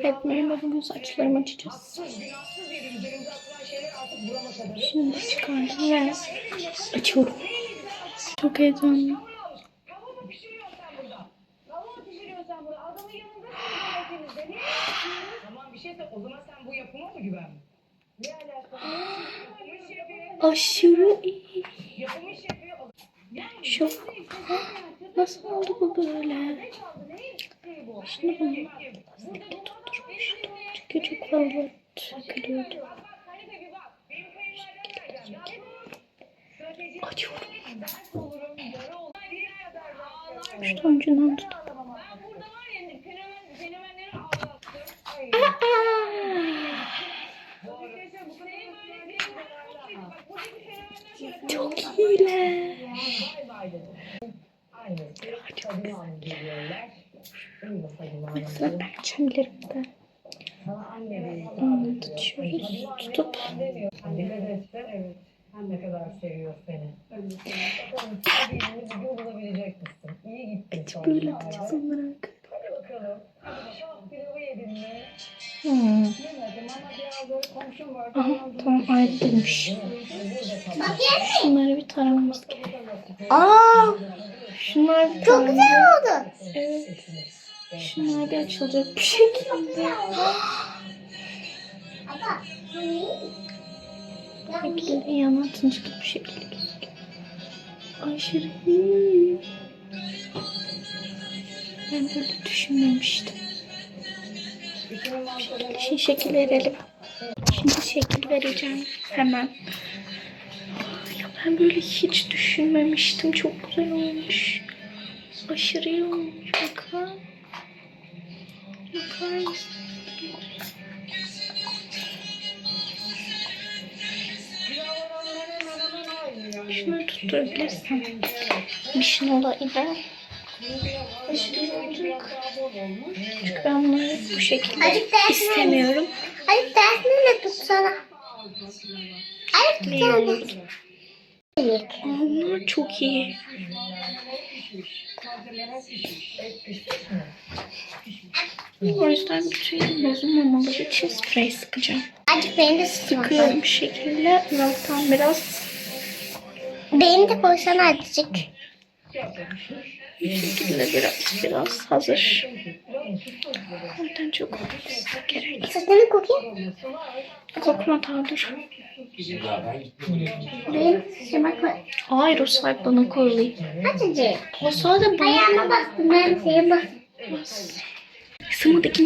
Evet merhaba bugün saçlarımı açacağız. Şimdi çıkardım ve açıyorum. Çok heyecanlı. Aşırı iyi. Şok. Nasıl oldu bu böyle? Şimdi bunu çok fazla. Diğer kadar. Şu ucundan tut. Ben burada var ya fenomen, fenomenleri ağlattım. Ay. Çok iyiler. Mesela perçemlerimden onu tutuyoruz. Tutup. Hem ne kadar seviyor seni. Bir gün bulabilecek misin? İyi gittin son böyle atacağız onları. Hadi bakalım. Hadi bakalım. Pilavı yedin mi? Hmm. Aha tamam ayrı değilmiş. Şunları bir taramamız gerekiyor. Aa, Şunlar bir çok güzel oldu. Evet. Şunlar bir açılacak bir şekilde. Şekilde yana atınca bir şekilde gözüküyor. Aşırı iyi. Ben böyle düşünmemiştim. Şimdi şekil verelim. Şimdi şekil vereceğim hemen. Ya ben böyle hiç düşünmemiştim. Çok güzel olmuş. Aşırı iyi olmuş. Bakın. Bakar? Aşırı iyi olacak. Çünkü ben bunları bu şekilde daha istemiyorum. Hadi tersine tutsana. Hadi İyi tutsana. Onlar çok iyi. O yüzden bütün bozulmamaları için sprey sıkacağım. Azıcık beni de. Sıkıyorum bu şekilde. Alttan biraz Beni de koysana azıcık. bu şekilde biraz biraz hazır. Zaten çok olması gerek. Saçını kokayım. Kokma daha dur. Benim saçıma koy. Hayır o sahip bana koyulayım. Azıcık. O sadece bana Ayağıma bastım ben şeye bastım. bas. Sımadaki